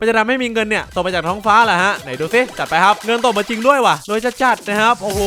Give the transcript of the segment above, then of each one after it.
มันจะทำให้มีเงินเนี่ยตกมาจากท้องฟ้าแหละฮะไหนดูซิจัดไปครับเงินตกมาจริงด้วยว่ะโดยจะจัดนะครับโอ้โห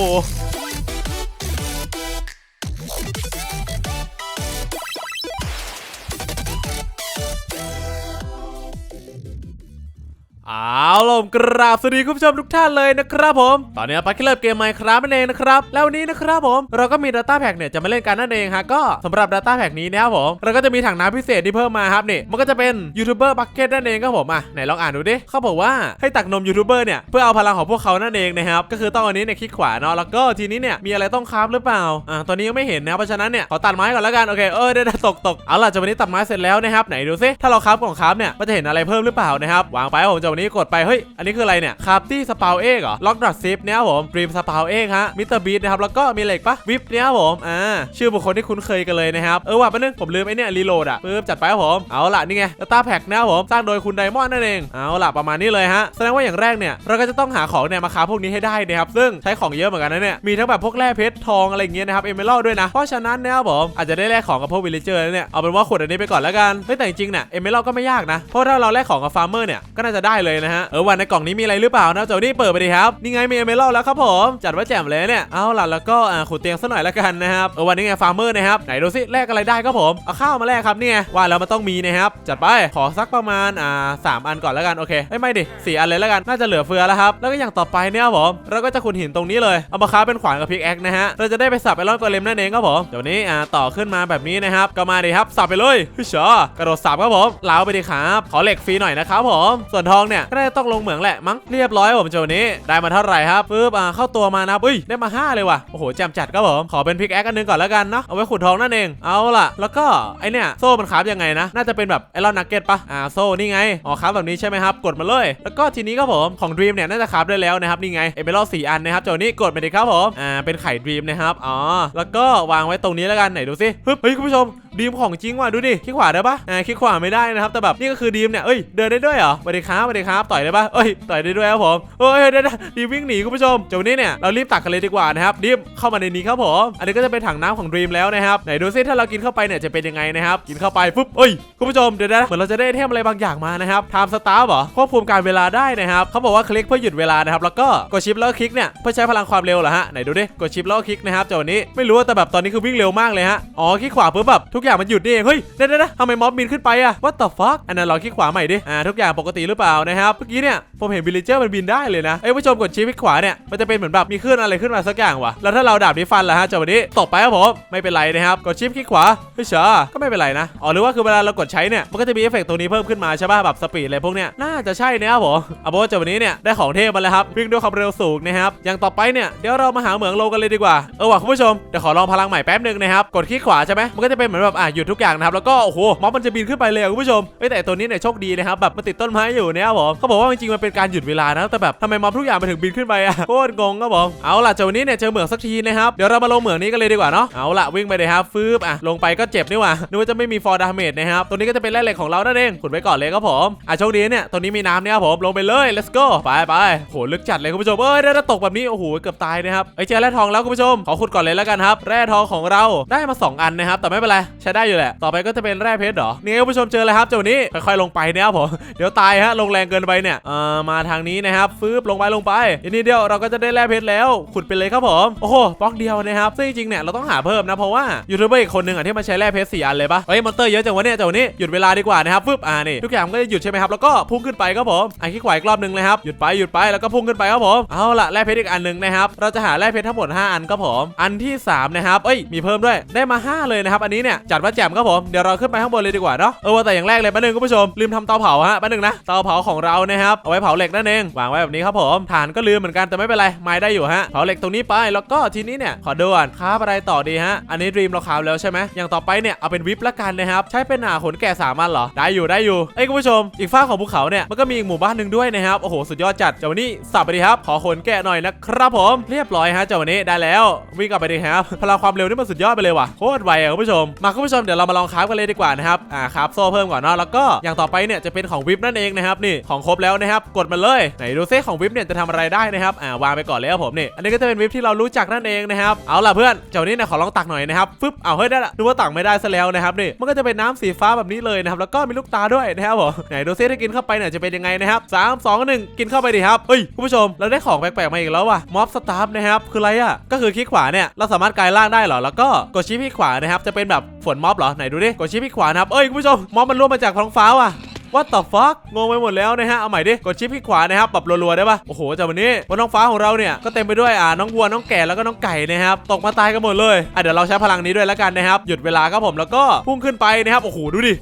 เอาล่ะกราบสวัสดีคุณผู้ชมทุกท่านเลยนะครับผม ตอนนี้ปักเริ่มเกมไมครับนั่นเองนะครับ แล้ววันนี้นะครับผม เราก็มี Data Pack เนี่ยจะมาเล่นกันนั่นเองฮะ ก็สำหรับ Data Pack นี้นะครับผม เราก็จะมีถังน้ำพิเศษที่เพิ่มมาครับนี่ มันก็จะเป็นยูทูบเบอร์บักเก็ตนั่นเองครับผม อะ ไหนลองอ่านดูดิ เขาบอกว่าให้ตักนมยูทูบเบอร์เนี่ย เพื่อเอาพลังของพวกเขานั่นเองนะครับ ก็คือต้องอันนี้เนี่ยคลิกขวาเนาะ แล้วก็ทีนี้เนี่ยมีอะไรต้องคราฟหรือเปล่า อ่าตอนนี้ยังไม่เห็นนะ เพราะฉะนั้นเนี่ยขอตัดไม้ก่อนแล้วกันโอเคเออเดี๋ยวๆตกตกเอาล่ะจากวันนี้ตัดไม้เสร็จแล้วนะครับไหนดูซิถ้าเราคราฟของคราฟเนี่ยมันจะเห็นอะไรเพิ่มหรือเปล่านะครับวางไปผมจากวันนี้กดไปเฮ้ย อันนี้คืออะไรเนี่ยคาราฟตี้สปาวเอกเหรอล็อกดอทซิปเนี่ยผมดรีมสปาวเอกฮะมิสเตอร์บีทนะครับแล้วก็มีเหล็กปะวิปเนี่ยผมอ่าชื่อบุคคลที่คุ้นเคยกันเลยนะครับเออว่าแป๊บนึงผมลืมไอ้เนี่ยรีโหลดอะปึ๊บจัดไปครับผมเอาล่ะนี่ไงตาแพ็กนะครับผมสร้างโดยคุณไดมอนด์นั่นเองเอาล่ะประมาณนี้เลยฮะแสดงว่าอย่างแรกเนี่ยเราก็จะต้องหาของเนี่ยมาคราพวกนี้ให้ได้นะครับซึ่งใช้ของเยอะเหมือนกันนะเนี่ยมีทั้งแบบพวกแร่เพชรทองอะไรอย่างเงี้ยนะครับเอเมอรัลด้วยนะเพราะฉะนั้นเนี่ยครับผมอาจจะได้แลกของกับพวกวิลเลเจอร์เนี่ยเอาเป็นว่าขุดอันนี้ไปก่อนแล้วกันเฮ้ยแต่จริงๆเนี่ยเอเมอรัลก็ไม่ยากนะเพราะถ้าเราแลกของกับฟาร์มเมอร์เนี่ยก็น่าจะได้เลยนะฮะเออวันในกล่องนี้มีอะไรหรือเปล่านะเจ้านี่เปิดไปดิครับนี่ไงมีเอเมอรัลแล้วครับผมจัดว่าแจ่มเลยเนี่ยเอาล่ะแล้วก็อ่าขุดเตียงซะหน่อยแล้วกันนะครับเออวันนี้ไงฟาร์มเมอร์นะครับไหนดูสิแลกอะไรได้ครับผมเอาข้าวมาแลกครับเนี่ยว่าแล้วมันต้องมีนะครับจัดไปขอสักประมาณอ่าสามอันก่อนแล้วกันโอเคไม่ไม่ดิสี่อันเลยแล้วกันน่าจะเหลือเฟือแล้วครับแล้วก็อย่างต่อไปเนี่ยครับผมเราก็จะขุดหินตรงนี้เลยเอามาค้าเป็นขวานกับพิกแอคนะฮะเราจะได้ไปสับไอรอนกอเลมนั่นเองครับผมเดี๋ยวนี้อ่าต่อขึ้นมาแบบนี้นะครับก็มาดิครับสับไปเลยฮึชอกระโดดสับครับผมล้าไปดิครับขอเหล็กฟรีหน่อยนะครับผมส่วนทองเนี่ยก็ได้ตองลงเหมืองแหละมั้งเรียบร้อยผมเจ้านี้ได้มาเท่าไหร่ครับปึ๊บอ่าเข้าตัวมานะอุ้ยได้มาห้าเลยว่ะโอ้โหแจมจัดครับผมขอเป็นพิกแอคอันหนึงก่อนแล้วกันเนาะเอาไว้ขุดทองนั่นเองเอาล่ะ แล้วก็ไอเนี่ยโซ่มันคาฟยังไงนะน่าจะเป็นแบบไอรอนนักเก็ตปะอ่าโซ่นี่ไงอ๋อคาฟแบบนี้ใช่ไหมครับกดมาเลย แล้วก็ทีนี้ครับผมของ Dream เนี่ยน่าจะคาฟได้แล้วนะครับนี่ไงเอเมอรัลสี่อันนะครับเจ้านี้กดไปดิครับผมอ่าเป็นไข่ Dream นะครับอ๋อแล้วก็วางไว้ตรงนี้แล้วกันไหนดูสิเฮ้ยคุณผู้ชม ดีมของจริงว่ะดูดิคลิกขวาได้ปะอ่าคลิกขวาไม่ได้นะครับแต่แบบนี่ก็คือดีมเนี่ยเอ้ยเดินได้ด้วยเหรอสวัสดีครับสวัสดีครับต่อยได้ปะเอ้ยต่อยได้ด้วยครับผมเอ้ยเดี๋ยวๆดีมวิ่งหนีคุณผู้ชมเจ้านี้เนี่ยเรารีบตักกันเลยดีกว่านะครับดีมเข้ามาในนี้ครับผมอันนี้ก็จะเป็นถังน้ำของ Dream แล้วนะครับไหนดูซิถ้าเรากินเข้าไปเนี่ยจะเป็นยังไงนะครับกินเข้าไปปุ๊บเอ้ยคุณผู้ชมเดี๋ยวนะเหมือนเราจะได้เทมอะไรบางอย่างมานะครับไทม์สตาร์เหรอควบคุมการเวลาได้นะครับเขาบอกว่าคลิกเพื่อหยุดเวลานะครับแล้วก็กดชิปแล้วคลิกเนี่ยเพื่อใช้พลังความเร็วเหรอฮะไหนดูดิกดชิปแล้วคลิกนะครับเจ้านี้ไม่รู้แต่แบบตอนนี้คือวิ่งเร็วมากเลยฮะอ๋อคลิกขวาปุ๊บแบบทุกกอย่างมันหยุดนี่เองเฮ้ยเดี๋ยวๆนะทำไมม็อบบินขึ้นไปอะ what the fuck อันนั้นลองคลิกขวาใหม่ดิอ่าทุกอย่างปกติหรือเปล่านะครับเมื่อกี้เนี่ยผมเห็นวิลเลเจอร์มันบินได้เลยนะไอ้ยผู้ชมกดชิปคลิกขวาเนี่ยมันจะเป็นเหมือนแบบมีคลื่นอะไรขึ้นมาสักอย่างวะแล้วถ้าเราดาบนี้ฟันล่ะฮะเจ้าวันนี้ตกไปครับผมไม่เป็นไรนะครับกดชิปคลิกขวาเฮ้ยเชาก็ไม่เป็นไรนะอ๋อหรือว่าคือเวลาเรากดใช้เนี่ยมันก็จะมีเอฟเฟกต์ตัวนี้เพิ่มขึ้นมาใช่ป่ะแบบสปีดอะไรพวกเนี้ยน่าจะใช่นะครับผมเอาเป็นว่าเจ้าวันนี้เนี่ยได้ของเทพมาแล้วครับวิ่งด้วยความเร็วสูงนะครับอย่างต่อไปเนี่ยเดี๋ยวเรามาหาเหมืองโลกันเลยดีกว่าเออว่ะคุณผู้ชมเดี๋ยวขอลองพลังใหม่แป๊บนึงนะครับกดคลิกขวาใช่ไหมมันก็จะเป็นเหมือนแบบอะหยุดทุกอย่างนะครับ แล้วก็โอ้โหม็อบมันจะบินขึ้นไปเลยคุณผู้ชมแต่ตัวนี้เนี่ยโชคดีนะครับแบบมันติดต้นไม้อยู่เนี่ยครับผมเขาบอกว่าจริงๆมันเป็นการหยุดเวลานะแต่แบบทำไมม็อบทุกอย่างมันถึงบินขึ้นไปอะโคตรงงครับผมเอาล่ะเจ้าวันนี้เนี่ยเจอเหมืองสักทีนะครับเดี๋ยวเรามาลงเหมืองนี้กันเลยดีกว่าเนาะเอาล่ะวิ่งไปเลยครับฟืบอะลงไปก็เจ็บนี่หว่านึกว่าจะไม่มีฟอร์ดาเมจนะครับตัวนี้ก็จะเป็นแร่เหล็กของเรานั่นเองขุดไว้ก่อนเลยครับผมอะโชคดีเนี่ยตัวนี้มีน้ำเนี่ยครับผมลงไปเลย let's go ไปไปโหลึกจัดเลยคุณผู้ชมเอ้ยได้ตกแบบนี้โอ้โหเกือบตายนะครับเอ้เจอแร่ทองแล้วคุณผู้ชมขอขุดก่อนเลยแล้วกันครับแร่ทองของเราได้มาสองอันนะครับแต่ไม่เป็นไรใช้ได้อยู่แหละ ต่อไปก็จะเป็นแร่เพชรเหรอนี่คุณผู้ชมเจอเลยครับเจ้านี้ค่อยๆลงไปเนี่ยครับผมเดี๋ยวตายฮะลงแรงเกินไปเนี่ยเอ่อมาทางนี้นะครับฟืบลงไปลงไปอีกนิดเดียวเราก็จะได้แร่เพชรแล้วขุดไปเลยครับผมโอ้โหบล็อกเดียวนะครับซึ่งจริงๆเนี่ยเราต้องหาเพิ่มนะเพราะว่ายูทูบเบอร์อีกคนหนึ่งอะที่มาใช้แร่เพชรสี่อันเลยปะเฮ้ยมอนเตอร์เยอะจังวะเนี่ยเจ้านี้หยุดเวลาดีกว่านะครับฟึบอ่านี่ทุกอย่างก็จะหยุดใช่ไหมครับแล้วก็พุ่งขึ้นไปครับผมอะคลิกขวาอีกรอบหนึงเลยครับหยุดไปหยุดไปแล้วก็พุ่งขึ้นไปครับผมเอาละแร่เพชรอีกอันนึงนะครับเราจะหาแร่เพชรทั้งหมด 5 อันครับผมอันที่สามนะครับเอ้ยมีเพิ่มด้วยได้มาห้าเลยนะครับอันนี้เนี่ยจจัดว่าแจ่มครับผมเดี๋ยวเราขึ้นไปข้างบนเลยดีกว่าเนาะเออว่าแต่อย่างแรกเลยแป๊บนึงคุณผู้ชมลืมทำเตาเผาฮะแป๊บนึงนะเตาเผาของเรานะครับเอาไว้เผาเหล็กนั่นเองวางไว้แบบนี้ครับผมฐานก็ลืมเหมือนกันแต่ไม่เป็นไรไม้ได้อยู่ฮะเผาเหล็กตรงนี้ไปแล้วก็ทีนี้เนี่ยขอดูก่อนค้าบอะไรต่อดีฮะอันนี้ดรีมเราค้าบแล้วใช่ไหมอย่างต่อไปเนี่ยเอาเป็นวิปละกันนะครับใช้เป็นหนาขนแก่สามันเหรอได้อยู่ได้อยู่เอ้ยคุณผู้ชม อีกฝ้ากของภูเขาเนี่ยมันก็มีอีกหมู่บ้านหนึ่งด้วยนะครับโอ้โหสุดยอดจัดเจ้าวันนี้สับไปดีครับขอขนแกะหน่อยนะครับผมเรียบร้อยฮะเจ้าวันนี้ได้แล้ววิ่งกลับไปดีครับพลังความเร็วนี่มันสุดยอดไปเลยว่ะโคตรไวอะคุณผู้ชมมาคุณคุณผู้ชมเดี๋ยวเรามาลองคราฟกันเลยดีกว่านะครับอ่าคราฟโซ่เพิ่มก่อนเนาะแล้วก็อย่างต่อไปเนี่ยจะเป็นของวิปนั่นเองนะครับนี่ของครบแล้วนะครับกดมาเลยไหนดูซิของวิปเนี่ยจะทำอะไรได้นะครับอ่าวางไปก่อนเลยครับผมนี่อันนี้ก็จะเป็นวิปที่เรารู้จักนั่นเองนะครับเอาล่ะเพื่อนเจ้านี้เนี่ยขอลองตักหน่อยนะครับฟึบเอาเฮ้ยได้ละดูว่าตักไม่ได้ซะแล้วนะครับนี่มันก็จะเป็นน้ำสีฟ้าแบบนี้เลยนะครับแล้วก็มีลูกตาด้วยนะครับผมไหนดูซิถ้ากินเข้าไปเนี่ยจะเป็นยังไงนะครับสามสองหนึ่งกินเข้าไปดิครับเฮ้ยคุณผู้ชมเราได้ของแปลกๆมาอีกแล้วว่ะม็อบสตาร์ฟนะครับคืออะไรอะก็คือคลิกขวาเนี่ยเราสามารถกลายร่างได้เหรอแล้วก็กดชี้ขวานะครับจะเป็นแบบ ฝนม็อบเหรอไหนดูดิกดชี้คลิกขวานะครับเอ้ยคุณผู้ชมม็อบมันร่วงมาจากท้องฟ้าว่ะว่าต่อฟักงงไปหมดแล้วนะฮะ เอาใหม่ดิ กดชิปที่ขวานะครับ ปรับรัวๆ ได้ปะโอ้โหจากวันนี้บนท้องฟ้าของเราเนี่ย ก็เต็มไปด้วยอ่าน้องวัว น้องแก่แล้วก็น้องไก่นะครับ ตกมาตายกันหมดเลย อะเดี๋ยวเราใช้พลังนี้ด้วยแล้วกันนะครับ หยุดเวลาครับผม แล้วก็พุ่งขึ้นไปนะครับ โอ้โห ดูดิ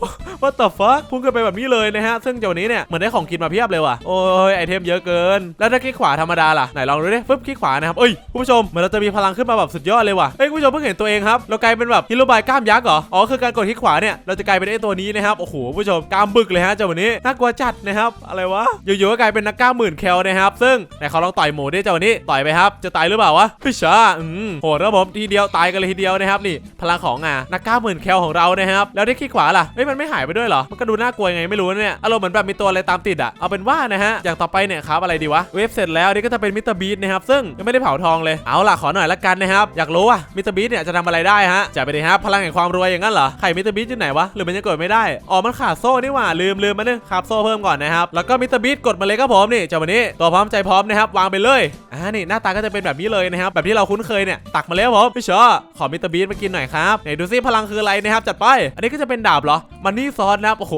What the fuck พุ่งขึ้นไปแบบนี้เลยนะฮะ ซึ่งเจ้านี้เนี่ยเหมือนได้ของกินมาเพียบเลยว่ะ โอ้ยไอเทมเยอะเกิน แล้วถ้าคลิกขวาธรรมดาล่ะ ไหนลองดูดิฟึบคลิกขวานะครับเอ้ยคุณผู้ชมเหมือนเราจะมีพลังขึ้นมาแบบสุดยอดเลยว่ะเอ้ยคุณผู้ชมเพิ่งเห็นตัวเองครับเรากลายเป็นแบบฮิโรบายกล้ามยักษ์เหรอ อ๋อคือการกดคลิกขวาเนี่ยเราจะกลายเป็นไอ้ตัวนี้นะครับ โอ้โหคุณผู้ชมกล้ามบึกเลยฮะเจ้าวันนี้น่ากลัวจัดนะครับอะไรวะอยู่ๆก็กลายเป็นนักกล้ามหมื่นแคลนะครับซึ่งไหนเขาลองต่อยหมูดิเจ้าวันนี้ต่อยไปครับ จะตายหรือเปล่าวะพี่ชาอืมโหดครับผมทีเดียวตายกันเลยทีเดียวนะครับนี่พลังของอะนักกล้ามหมื่นแคลของเรานะครับแล้วที่คลิกขวาล่ะเฮ้ยมันไม่หายไปไปด้วยเหรอ มันก็ดูน่ากลัวยังไงไม่รู้เนี่ย อารมณ์เหมือนแบบมีตัวอะไรตามติดอะเอาเป็นว่านะฮะ อย่างต่อไปเนี่ยครับอะไรดีวะ เวฟเสร็จแล้วนี่ก็จะเป็นมิสเตอร์บีทนะครับ ซึ่งยังไม่ได้เผาทองเลย เอาล่ะขอหน่อยละกันนะครับ อยากรู้ว่ามิสเตอร์บีทเนี่ยจะทำอะไรได้ฮะ จะไปดิฮะพลังแห่งความรวยอย่างนั้นเหรอ ไข่มิสเตอร์บีทอยู่ไหนวะ หรือมันยังกดไม่ได้ อ๋อ มันขาดโซ่นี่หว่า ลืมลืมมาเนี่ยขาดโซ่เพิ่มก่อนนะครับ แล้วก็มิสเตอร์บีทกดมาเลยครับผมนี่เจ้าวันนี้ตัวพร้อมใจพร้อมนะครับวางไปเลยอ่านี่หน้าตาก็จะเป็นแบบนี้เลยนะครับแบบที่เราคุ้นเคยเนี่ยตักมาแล้วผมพี่ชอขอมิสเตอร์บีทมากินหน่อยครับไหนดูซิพลังคืออะไรนะครับจัดไปอันนี้ก็จะเป็นดาบเหรอ มันนี่ซอสนะครับโอ้โห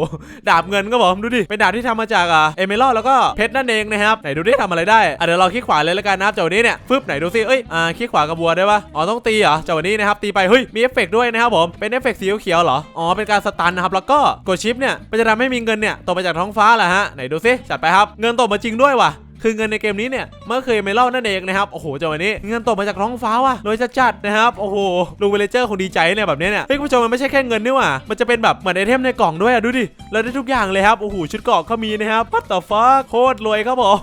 ดาบเงินก็ผมดูดิเป็นดาบที่ทำมาจากอะเอเมรัลแล้วก็เพชรนั่นเองนะครับไหนดูดิทำอะไรได้อะเดี๋ยวเราคลิกขวาเลยแล้วกันนะครับเจ้าวันนี้เนี่ยฟึบไหนดูซิเอ้ยอ่าคลิกขวากับบัวได้ปะอ๋อต้องตีเหรอเจ้าวันนี้นะครับตีไปเฮ้ยมีเอฟเฟกด้วยนะครับผมเป็นเอฟเฟกสีเขียวเหรออ๋อเป็นการสตันนะครับแล้วก็กดชิปเนี่ยมันจะทำให้มีเงินเนี่ยตกมาจากท้องฟ้าแหละฮะไหนดูซิจัดไปครับเงินตกมาจริงด้วยว่ะ คือเงินในเกมนี้เนี่ยเมื่อเคยเมลนั่นเองนะครับโอ้โหจังหวะนี้เงินตกมาจากท้องฟ้าว่ะโดยจัดนะครับโอ้โหลูเวเลเจอร์คงดีใจเนี่ยแบบนี้เนี่ยเฮ้ยคุณผู้ชมมันไม่ใช่แค่เงินนี่หว่ามันจะเป็นแบบเหมือนไอเทมในกล่องด้วยอะดูดิเราได้ทุกอย่างเลยครับโอ้โหชุดเกราะก็มีนะครับปัตตาฟ้าโคตรรวยครับผม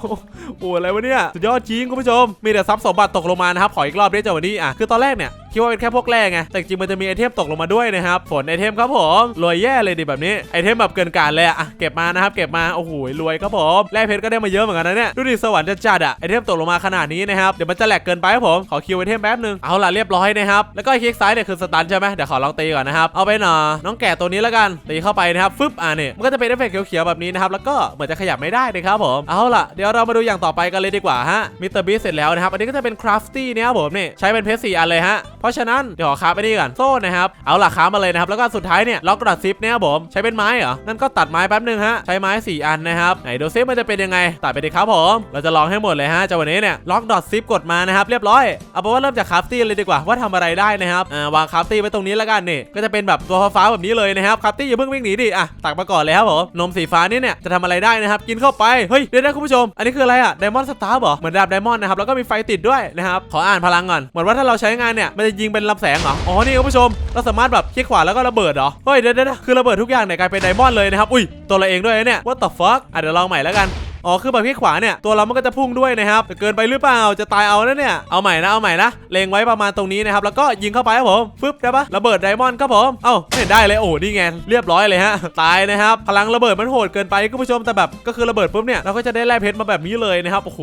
โอ้โหอะไรวะเนี่ยสุดยอดจริงคุณผู้ชมมีแต่ทรัพย์สมบัติตกลงมานะครับขออีกรอบได้จังหวะนี้อะคือตอนแรกเนี่ยคิดว่าเป็นแค่พวกแร่ไงแต่จริงมันจะมีไอเทมตกลงมาด้วยนะครับผลไอเทมครับผมรวยแย่เลยดิแบบนี้ไอเทมแบบเกินการเลยอะอะเก็บมานะครับเก็บมาโอ้โหรวยครับผมแร่เพชรก็ได้มาเยอะเหมือนกันนะเนี่ยดูดิสวรรค์จะจัดอะไอเทมตกลงมาขนาดนี้นะครับเดี๋ยวมันจะแหลกเกินไปครับผมขอคิวไอเทมแป๊บนึงเอาล่ะเรียบร้อยนะครับแล้วก็คลิกซ้ายเนี่ยคือสตันใช่ไหมเดี๋ยวขอลองตีก่อนนะครับเอาไปหน่อน้องแก่ตัวนี้แล้วกันตีเข้าไปนะครับฟึบอะเนี่ยมันก็จะเป็นเอฟเฟกต์เขียวๆแบบนี้นะครับแล้วก็เหมือนจะขยับไม่ได้นะครับผมเอาล่ะเดี๋ยวเรามาดูอย่างต่อไปกันเลยดีกว่าฮะมิสเตอร์บีเสร็จแล้วนะครับอันนี้ก็จะเป็นคราฟตี้เนี่ยครับผมนี่ใช้เป็นเพชรสี่อันเลยฮะเพราะฉะนั้นเดี๋ยวขอคราไปนี่ก่อนโซ่นะครับเอาหล่ะครามาเลยนะครับแล้วก็สุดท้ายเนี่ยล็อกกระดาษซิปเนี่ยผมใช้เป็นไม้เหรอนั่นก็ตัดไม้แป๊บนึงฮะใช้ไม้สี่อันนะครับไหนดูซิมันจะเป็นยังไงตัดไปดิครับผมเราจะลองให้หมดเลยฮะจากวันนี้เนี่ยล็อกดอทซิปกดมานะครับเรียบร้อยเอาเป็นว่าเริ่มจากคราฟตี้เลยดีกว่าว่าทำอะไรได้นะครับอ่าวางคราฟตี้ไว้ตรงนี้แล้วกันนี่ก็จะเป็นแบบตัวฟ้าแบบนี้เลยนะครับคราฟตี้อย่าเพิ่งวิ่งหนีดิอะตักมาก่อนเลยครับผมนมสีฟ้านี่เนี่ยจะทำอะไรได้นะครับกินเข้าไปเฮ้ยเดี๋ยวนะคุณผู้ชม อันนี้คืออะไรอะไดมอนด์สตาร์เหรอเหมือนดาบไดมอนด์นะครับแล้วก็มีไฟติดด้วยนะครับขออ่านพลังก่อนเหมือนว่าถ้าเราใช้งานเนี่ยมันจะยิงเป็นลำแสงเหรอ อ๋อ นี่คุณผู้ชม เราสามารถแบบคลิกขวาแล้วก็ระเบิดเหรอ เฮ้ยเด้อเดี๋ยวคือระเบิดทุกอย่างเนี่ยกลายเป็นไดมอนด์เลยนะครับ อุ้ย ตัวเราเองด้วยเนี่ย what the fuck อะเดี๋ยวลองใหม่แล้วกัน อ๋อคือแบบคลิกขวาเนี่ยตัวเรามันก็จะพุ่งด้วยนะครับแต่เกินไปหรือเปล่าจะตายเอานะเนี่ยเอาใหม่นะเอาใหม่นะเลงไว้ประมาณตรงนี้นะครับแล้วก็ยิงเข้าไปครับผมฟึบได้ปะระเบิดไดมอนด์ครับผมเอ้าไม่ได้เลยโอ้นี่ไงเรียบร้อยเลยฮะตายนะครับพลังระเบิดมันโหดเกินไปคุณผู้ชมแต่แบบก็คือระเบิดปุ๊บเนี่ยเราก็จะได้แร่เพชรมาแบบนี้เลยนะครับโอ้โห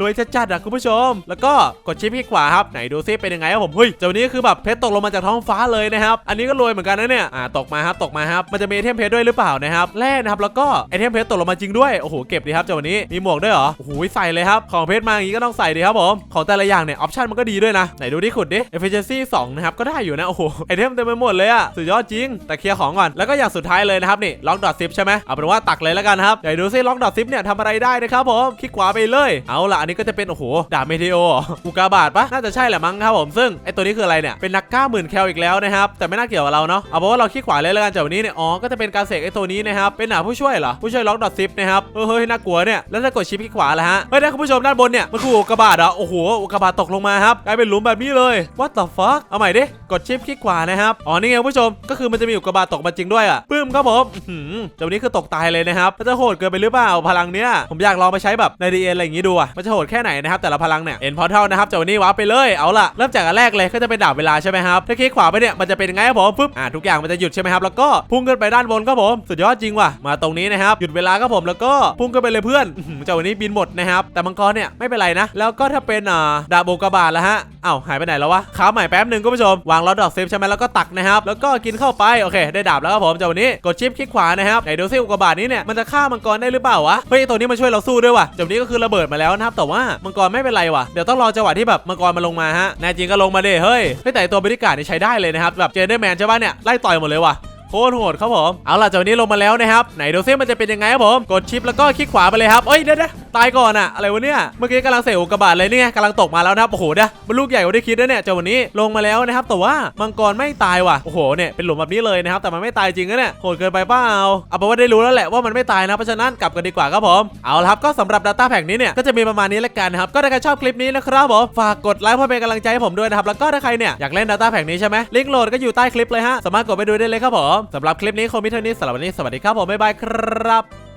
รวยจัดๆอะคุณผู้ชม แล้วก็กดชิปคลิกขวาครับไหนดูซิเป็นยังไงครับผมเฮ้ยเจ้านี้คือแบบเพชรตกลงมาจากท้องฟ้าเลยนะครับอันนี้ก็รวยเหมือนกันนะเนี่ยอ่าตกมาครับตกมาครับมันจะมีไอเทมเพชรด้วยหรือเปล่านะครับแร่นะครับแล้วก็ไอเทมเพชรตกลงมาจริงด้วยโอ้โหเก็บดีครับจ้าวันนี้มีหมวกด้วยเหรอโอ้โหใส่เลยครับของเพชรมาอย่างนี้ก็ต้องใส่ดีครับผมของแต่ละอย่างเนี่ยออปชั่นมันก็ดีด้วยนะไหนดูดิขุดดิ efficiency 2นะครับก็ได้อยู่นะโอ้โหไอเทมเต็มไปหมดเลยอะสุดยอดจริง แต่เคลียร์ของก่อนแล้วก็อย่างสุดท้ายเลยนะครับนี่ล็อกดอทซิปใช่ไหมเอาเป็นว่าตักเลยแล้วกันครับไหนดูซิล็อกดอทซิปเนี่ยทำอะไรได้นะครับผมคลิกขวาไปเลย เอาล่ะอันนี้ก็จะเป็นโอ้โหดาบเมเทโออุกาบาตปะน่าจะใช่แหละมั้งครับผมซึ่งไอตัวนี้คืออะไรเนี่ยเป็นนักก้าหมื่นแคลอีกแล้วนะครับแต่ไม่น่าเกี่ยวกับเราเนาะเอาเป็นว่าเราคลิกขวาเลยแล้วกันจากวันนี้เนี่ยอ๋อก็จะเป็นการเสกไอตัวนี้นะครับเป็นหนาผู้ช่วยเหรอผู้ช่วยล็อกดอทซิปนะครับเฮ้ยน่ากลัวเนี่ย แล้วถ้ากดชิปคลิกขวาแล้วฮะ เฮ้ยนะคุณผู้ชมด้านบนเนี่ย มันคืออุกกาบาตเหรอ โอ้โห อุกกาบาตตกลงมาครับ กลายเป็นหลุมแบบนี้เลย what the fuck เอาใหม่ดิ กดชิปคลิกขวานะครับ อ๋อ นี่ไงคุณผู้ชม ก็คือมันจะมีอุกกาบาตตกมาจริงด้วยอะปึ้มครับผมอื้อหือเจ้านี้คือตกตายเลยนะครับมันจะโหดเกินไปหรือเปล่า พลังเนี้ย ผมอยากลองไปใช้แบบในดีเออะไรอย่างงี้ดูอะมันจะโหดแค่ไหนนะครับ แต่ละพลังเนี่ยเอ็นพอร์ทัลนะครับเจ้านี้ว้าร์ปไปเลย เอาล่ะ เริ่มจากอันแรกเลยก็จะเป็นดาบเวลาใช่ไหมครับ ถ้าคลิกขวาไปเนี่ย มันจะเป็นยังไงครับผมปึ๊บ อ่าทุกอย่างมันจะหยุดใช่ไหมครับ แล้วก็พุ่งขึ้นไปด้านบนครับผม สุดยอดจริงว่ะ มาตรงนี้นะครับ หยุดเวลาครับผม แล้วก็พุ่งขึ้นไปเลยเพื่อนอื้อหือเจ้าวันนี้บินหมดนะครับ แต่มังกรเนี่ยไม่เป็นไรนะ แล้วก็ถ้าเป็นอ่าดาบโอกบาตแล้วฮะอ้าวหายไปไหนแล้ววะค้าใหม่แป๊บหนึ่งคุณผู้ชมวางล้อดอกเซฟใช่ไหมแล้วก็ตักนะครับแล้วก็กินเข้าไปโอเค ได้ดาบแล้วครับผมเจ้าวันนี้กดชิปคลิกขวานะครับไหนดูซิอุกกบาตนี้เนี่ยมันจะฆ่ามังกรได้หรือเปล่าวะเฮ้ยตัวนี้มันช่วยเราสู้ด้วยว่ะเจ้านี้ก็คือระเบิดมาแล้วนะครับแต่ว่ามังกรไม่เป็นไรว่ะเดี๋ยวต้องรอจังหวะที่แบบมังกรมาลงมาฮะแน่จริงก็ลงมาเด้เฮ้ยแต่ตัวบริการนี่ใช้ได้เลยนะครับแบบเจนเดอร์แมนใช่ป่ะเนี่ยไล่ต่อยหมดเลยว่ะ โคตรโหดครับผมเอาล่ะจากวันนี้ลงมาแล้วนะครับไหนดูซิมันจะเป็นยังไงครับผมกดชิปแล้วก็คลิกขวาไปเลยครับเอ้ยเดี๋ยวเด้ตายก่อนอะอะไรวะเนี่ยเมื่อกี้กำลังเสกอุกกาบาตเลยเนี่ยกำลังตกมาแล้วนะครับโอ้โหเด้มันลูกใหญ่กว่าที่คิดนะเนี่ยจากวันนี้ลงมาแล้วนะครับแต่ว่ามังกรไม่ตายว่ะโอ้โหเนี่ยเป็นหลุมแบบนี้เลยนะครับแต่มันไม่ตายจริงนะเนี่ยโหดเกินไปเปล่าเอาเป็นว่าได้รู้แล้วแหละว่ามันไม่ตายนะเพราะฉะนั้นกลับกันดีกว่าครับผมเอาละครับก็สำหรับ Data Pack นี้เนี่ยก็จะมีประมาณนี้ละกันนะครับก็ถ้าใครชอบคลิปนี้นะครับผมฝากกดไลค์เพื่อเป็นกำลังใจให้ผมด้วยนะครับแล้วก็ถ้าใครเนี่ยอยากเล่น Data Pack นี้ใช่ไหมลิงก์โหลดก็อยู่ใต้คลิปเลยฮะสามารถกดไปดูได้เลยครับผมสำหรับคลิปนี้คงมีเท่านี้สำหรับวันนี้สวัสดีครับผมบ๊ายบายครับ